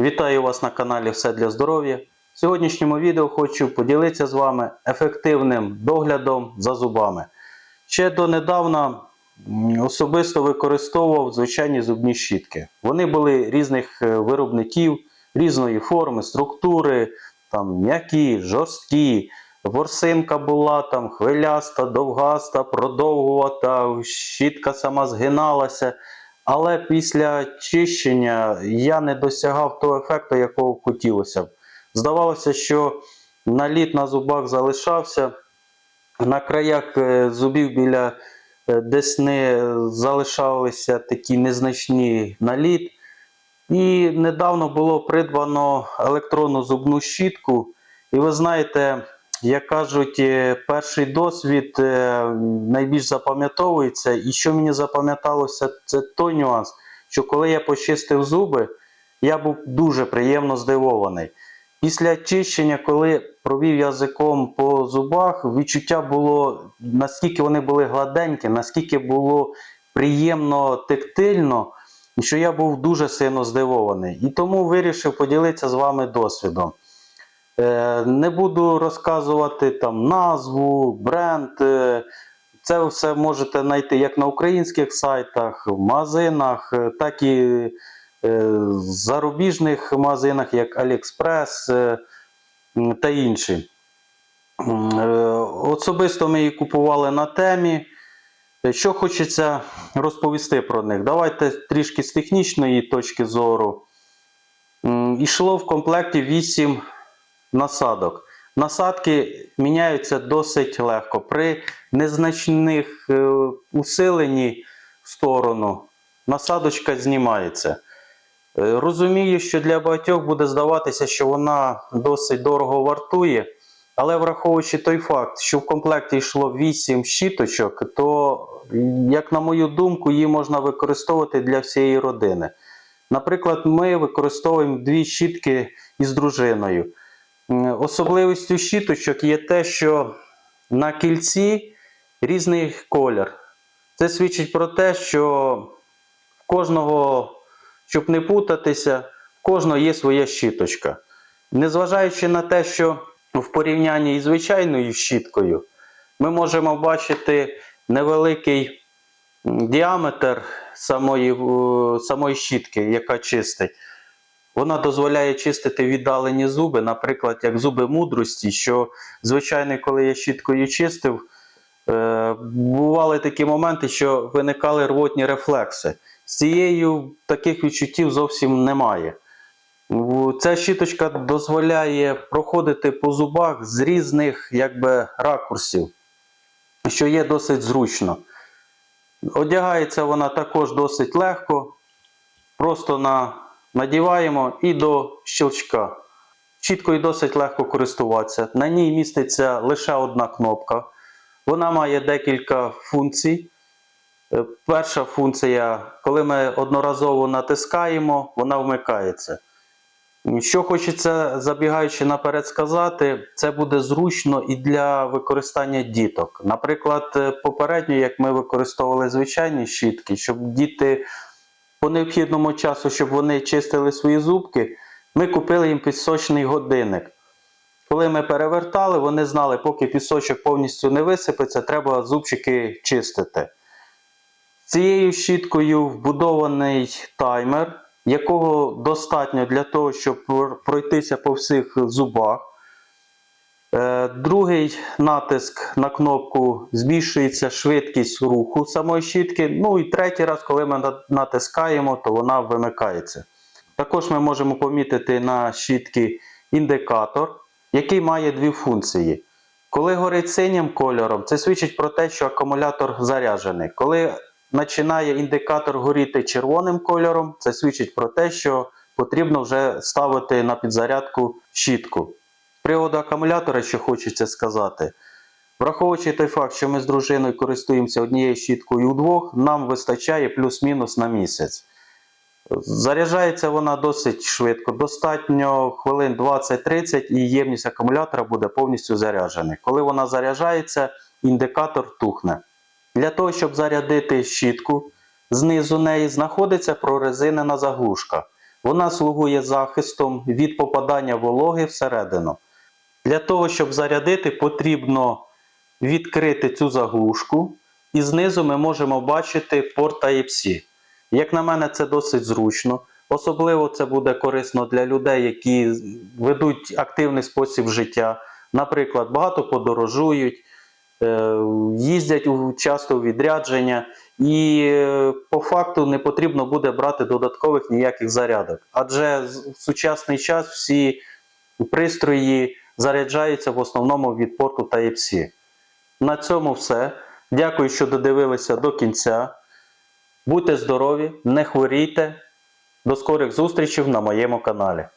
Вітаю вас на каналі Все для здоров'я. В сьогоднішньому відео хочу поділитися з вами ефективним доглядом за зубами. Ще донедавна особисто використовував звичайні зубні щітки. Вони були різних е, виробників, різної форми, структури, там м'які, жорсткі. Ворсинка була там хвиляста, довгаста, продовгувата, щітка сама згиналася. Але після чищення я не досягав того ефекту, якого хотілося б. Здавалося, що наліт на зубах залишався, на краях е, зубів біля е, десни залишалися такі незначні наліт. І недавно було придбано електронну зубну щітку. І ви знаєте, як кажуть, е, перший досвід е, найбільш запам'ятовується. І що мені запам'яталося, це той нюанс, що коли я почистив зуби, я був дуже приємно здивований. Після чищення, коли провів язиком по зубах, відчуття було, наскільки вони були гладенькі, наскільки було приємно тактильно, що я був дуже сильно здивований. І тому вирішив поділитися з вами досвідом. Е, Не буду розказувати там назву, бренд. е, Це все можете знайти як на українських сайтах, в магазинах, е, так і в зарубіжних магазинах, як AliExpress та інші. Особисто ми її купували на темі. Що хочеться розповісти про них? Давайте трішки з технічної точки зору. Ішло в комплекті 8 насадок. Насадки міняються досить легко. При незначних е, усиленні в сторону насадочка знімається. Е, Розумію, що для багатьох буде здаватися, що вона досить дорого вартує, але враховуючи той факт, що в комплекті йшло 8 щіточок, то, як на мою думку, її можна використовувати для всієї родини. Наприклад, ми використовуємо дві щітки із дружиною. Особливістю щіточок є те, що на кільці різний колір. Це свідчить про те, що в кожного, щоб не путатися, в кожного є своя щіточка. Незважаючи на те, що в порівнянні із звичайною щіткою, ми можемо бачити невеликий діаметр самої, е, самої щітки, яка чистить. Вона дозволяє чистити віддалені зуби, наприклад, як зуби мудрості, що, звичайно, коли я щіткою чистив, е, бували такі моменти, що виникали рвотні рефлекси. З цією таких відчуттів зовсім немає. Ця щіточка дозволяє проходити по зубах з різних якби, ракурсів, що є досить зручно. Одягається вона також досить легко. Просто на, надіваємо і до щелчка. Щіткою досить легко користуватися. На ній міститься лише одна кнопка. Вона має декілька функцій. Е, Перша функція, коли ми одноразово натискаємо, вона вмикається. Що хочеться, забігаючи наперед сказати, це буде зручно і для використання діток. Наприклад, е, попередньо, як ми використовували звичайні щітки, щоб діти по необхідному часу, щоб вони чистили свої зубки, ми купили їм пісочний годинник. Коли ми перевертали, вони знали, поки пісочок повністю не висипеться, треба зубчики чистити. Цією щіткою вбудований таймер, якого достатньо для того, щоб пройтися по всіх зубах. Е, Другий натиск на кнопку збільшується швидкість руху самої щітки. Ну і третій раз, коли ми натискаємо, то вона вимикається. Також ми можемо помітити на щітки індикатор, який має дві функції. Коли горить синім кольором, це свідчить про те, що акумулятор заряджений. Коли починає індикатор горіти червоним кольором, це свідчить про те, що потрібно вже ставити на підзарядку щітку. Приводу акумулятора, що хочеться сказати, враховуючи той факт, що ми з дружиною користуємося однією щіткою удвох, нам вистачає плюс-мінус на місяць. Заряджається вона досить швидко, достатньо хвилин 20-30 і ємність акумулятора буде повністю заряджена. Коли вона заряджається, індикатор тухне. Для того, щоб зарядити щітку, знизу неї знаходиться прорезинена заглушка. Вона слугує захистом від попадання вологи всередину. Для того, щоб зарядити, потрібно відкрити цю заглушку, і знизу ми можемо бачити порт Type-C. Як на мене, це досить зручно. Особливо це буде корисно для людей, які ведуть активний спосіб життя. Наприклад, багато подорожують, е, їздять часто у відрядження, і е, по факту не потрібно буде брати додаткових ніяких зарядок. Адже в сучасний час всі пристрої заряджаються в основному від порту Type-C. На цьому все. Дякую, що додивилися до кінця. Будьте здорові, не хворійте. До скорих зустрічей на моєму каналі.